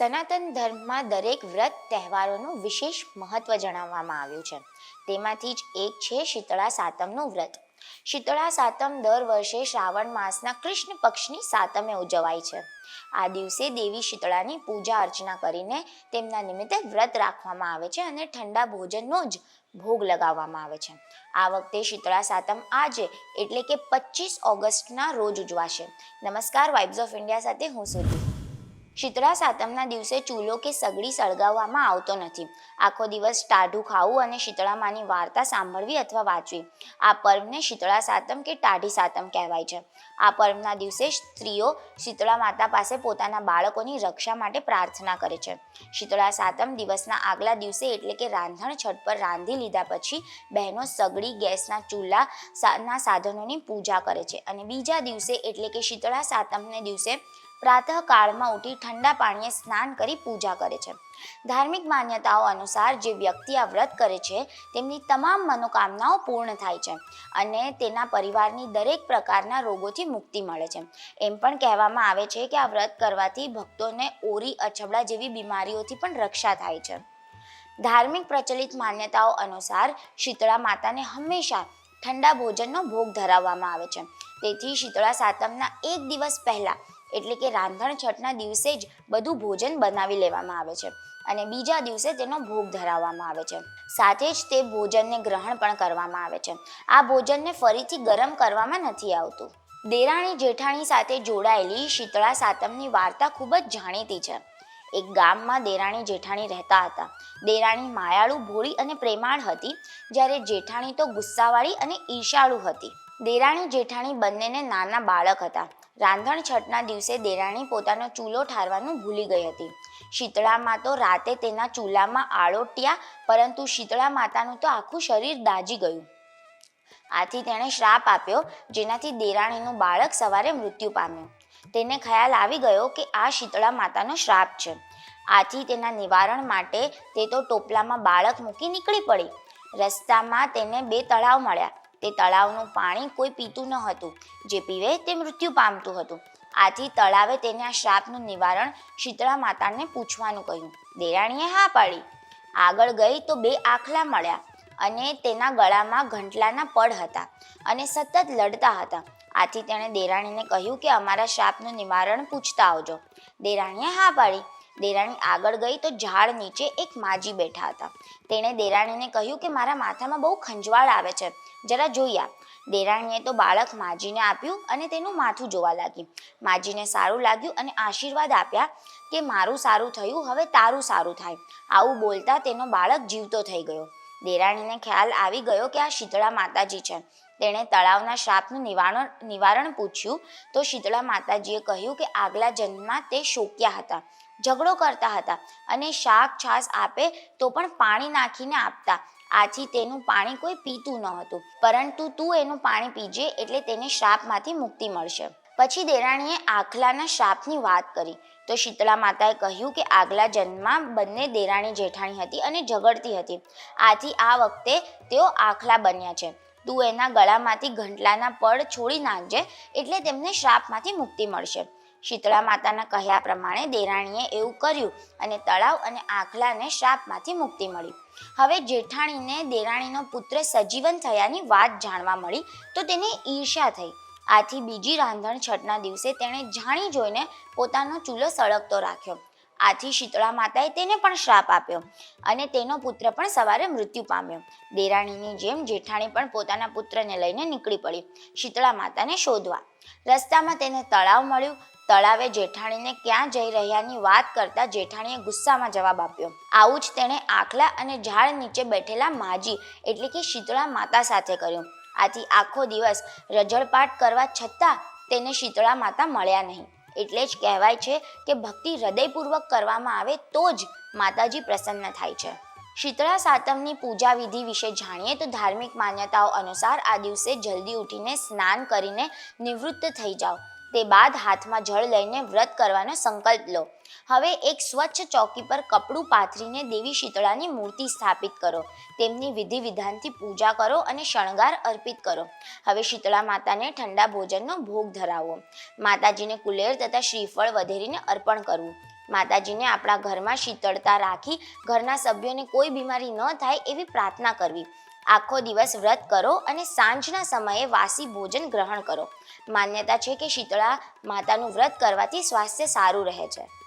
સનાતન ધર્મમાં દરેક વ્રત તહેવારોનું વિશેષ મહત્વ જણાવવામાં આવ્યું છે. તેમાંથી જ એક છે શીતળા સાતમનું વ્રત. શીતળા સાતમ દર વર્ષે શ્રાવણ માસના કૃષ્ણ પક્ષની સાતમે ઉજવાય છે. આ દિવસે દેવી શીતળાની પૂજા અર્ચના કરીને તેમના નિમિત્તે વ્રત રાખવામાં આવે છે અને ઠંડા ભોજનનો જ ભોગ લગાવવામાં આવે છે. આ વખતે શીતળા સાતમ આજે એટલે કે પચીસ ઓગસ્ટના રોજ ઉજવાશે. નમસ્કાર, વાઇબ્સ ઓફ ઇન્ડિયા સાથે હું સુરભી. શીતળા સાતમના દિવસે ચૂલો કે સગડી સળગાવવામાં આવતો નથી. આખો દિવસ ટાઢું ખાવું અને શીતળા માની વાર્તા સાંભળવી અથવા વાંચવી. આ પર્વને શીતળા સાતમ કે ટાઢી સાતમ કહેવાય છે. આ પર્વના દિવસે સ્ત્રીઓ શીતળા માતા પાસે પોતાના બાળકોની રક્ષા માટે પ્રાર્થના કરે છે. શીતળા સાતમ દિવસના આગલા દિવસે એટલે કે રાંધણ છઠ પર રાંધી લીધા પછી બહેનો સગડી, ગેસના ચૂલા ના સાધનોની પૂજા કરે છે અને બીજા દિવસે એટલે કે શીતળા સાતમને દિવસે પ્રાતઃકાળમાં ઉઠી ઠંડા પાણીએ સ્નાન કરી પૂજા કરે છે. ધાર્મિક માન્યતાઓ અનુસાર જે વ્યક્તિ આ વ્રત કરે છે, તેમની તમામ મનોકામનાઓ પૂર્ણ થાય છે અને તેના પરિવારની દરેક પ્રકારના રોગોથી મુક્તિ મળે છે. એમ પણ કહેવામાં આવે છે કે આ વ્રત કરવાથી ભક્તોને ઓરી, અછબડા જેવી બીમારીઓથી પણ રક્ષા થાય છે. ધાર્મિક પ્રચલિત માન્યતાઓ અનુસાર શીતળા માતાને હંમેશા ઠંડા ભોજનનો ભોગ ધરાવવામાં આવે છે. તેથી શીતળા સાતમના એક દિવસ પહેલા એટલે કે રાંધણ છઠના દિવસે જ બધું ભોજન બનાવી લેવામાં આવે છે અને બીજા દિવસે તેનો ભોગ ધરાવવામાં આવે છે. સાથે જ તે ભોજનને ગ્રહણ પણ કરવામાં આવે છે. આ ભોજનને ફરીથી ગરમ કરવામાં નથી આવતું. દેરાણી જેઠાણી સાથે જોડાયેલી શીતળા સાતમની વાર્તા ખૂબ જ જાણીતી છે. એક ગામમાં દેરાણી જેઠાણી રહેતા હતા. દેરાણી માયાળુ, ભોળી અને પ્રેમાળ હતી. જ્યારે જેઠાણી તો ગુસ્સાવાળી અને ઈર્ષાળુ હતી. દેરાણી જેઠાણી બંનેને નાના બાળક હતા. રાંધણ છઠના દિવસે દેરાણી પોતાનો ચૂલો ઠારવાનું ભૂલી ગઈ હતી. શીતળામાં તો રાતે તેના ચૂલામાં આળોટ્યા પરંતુ શીતળા માતાનું તો આખું શરીર દાજી ગયું. આથી તેણે શ્રાપ આપ્યો, જેનાથી દેરાણીનું બાળક સવારે મૃત્યુ પામ્યું. તેને ખ્યાલ આવી ગયો કે આ શીતળા માતાનો શ્રાપ છે. આથી તેના નિવારણ માટે તે તો ટોપલામાં બાળક મૂકી નીકળી પડી. રસ્તામાં તેને બે તળાવ મળ્યા. તે તળાવનું પાણી કોઈ પીતું ન હતું. જે પીવે તે મૃત્યુ પામતું હતું. આથી તળાવે તેને આ શ્રાપનું નિવારણ શીતળા માતાને પૂછવાનું કહ્યું. દેરાણીએ હા પાડી. આગળ ગઈ તો બે આખલા મળ્યા અને તેના ગળામાં ઘંટલાના પડ હતા અને સતત લડતા હતા. આથી તેણે દેરાણીને કહ્યું કે અમારા શ્રાપનું નિવારણ પૂછતા આવજો. દેરાણીએ હા પાડી. દેરાણી આગળ ગઈ તો ઝાડ નીચે એક માજી બેઠા હતા. તેણે દેરાણીને કહ્યું કે મારા માથામાં બહુ ખંજવાળ આવે છે. જરા જોઈ આપ દેરાણીએ તો બાળક માજીને આપ્યું અને તેનું માથું જોવા લાગી માજીને સારું લાગ્યું અને આશીર્વાદ આપ્યા કે મારું સારું થયું, હવે તારું સારું થાય. આવું બોલતા તેનો બાળક જીવતો થઈ ગયો. દેરાણીને ખ્યાલ આવી ગયો કે આ શીતળા માતાજી છે. તેણે તળાવના શ્રાપનું નિવારણ નિવારણ પૂછ્યું તો શીતળા માતાજીએ કહ્યું કે આગલા જન્મમાં તે શોક્યા હતા. ઝઘડો કરતા હતા અને શાક છાશ આપે તો પણ પાણી નાખીને આપતા. આથી તેનું પાણી કોઈ પીતું ન હતું. પરંતુ તું એનું પાણી પીજે એટલે તેને શ્રાપમાંથી મુક્તિ મળશે. પછી દેરાણીએ આખલાના શ્રાપની વાત કરી. તો શીતળા માતાએ કહ્યું કે આગલા જન્મમાં બંને દેરાણી જેઠાણી હતી અને ઝઘડતી હતી. આથી આ વખતે તેઓ આખલા બન્યા છે. તું એના ગળામાંથી ઘંટલાના પડ છોડી નાખજે એટલે તેમને શ્રાપમાંથી મુક્તિ મળશે. શીતળા માતાના કહ્યા પ્રમાણે દેરાણીએ એવું કર્યું અને તળાવ અને આખલાને શ્રાપમાંથી મુક્તિ મળી. હવે જેઠાણીને દેરાણીનો પુત્ર સજીવન થયાની વાત જાણવા મળી તો તેને ઈર્ષ્યા થઈ. આથી બીજી રાંધણ છઠના દિવસે તેણે જાણી જોઈને પોતાનો ચૂલો સળગતો રાખ્યો. આથી શીતળા માતાએ તેને પણ શ્રાપ આપ્યો અને તેનો પુત્ર પણ સવારે મૃત્યુ પામ્યો. દેરાણીની જેમ જેઠાણી પણ પોતાના પુત્રને લઈને નીકળી પડી. શીતળા માતાને શોધવા. રસ્તામાં તેને તળાવ મળ્યું. તળાવે જેઠાણીને ક્યાં જઈ રહ્યાની વાત કરતા જેઠાણીએ ગુસ્સામાં જવાબ આપ્યો. આવું જ તેણે આખલા અને ઝાડ નીચે બેઠેલા માજી એટલે કે શીતળા માતા સાથે કર્યું. આથી આખો દિવસ રજળપાટ કરવા છતાં તેને શીતળા માતા મળ્યા નહીં. એટલે જ કહેવાય છે કે ભક્તિ હૃદયપૂર્વક કરવામાં આવે તો જ માતાજી પ્રસન્ન થાય છે. શીતળા સાતમની પૂજા વિધિ વિશે જાણીએ તો ધાર્મિક માન્યતાઓ અનુસાર આ દિવસે જલ્દી ઉઠીને સ્નાન કરીને નિવૃત્ત થઈ જાઓ. તે બાદ હાથમાં જળ લઈને વ્રત કરવાનો સંકલ્પ લો. હવે એક સ્વચ્છ ચોકી પર કપડું પાથરીને દેવી શીતળાની મૂર્તિ સ્થાપિત કરો. તેમની વિધિ વિધાનથી પૂજા કરો અને શણગાર અર્પિત કરો. હવે શીતળા માતાને ઠંડા ભોજનનો ભોગ ધરાવો. માતાજીને કુલેર તથા શ્રીફળ વધેરીને અર્પણ કરવું. માતાજીને આપણા ઘરમાં શીતળતા રાખી ઘરના સભ્યોને કોઈ બીમારી ન થાય એવી પ્રાર્થના કરવી. આખો દિવસ વ્રત કરો અને સાંજના સમયે વાસી ભોજન ગ્રહણ કરો. માન્યતા છે કે શીતળા માતાનું વ્રત કરવાથી સ્વાસ્થ્ય સારું રહે છે.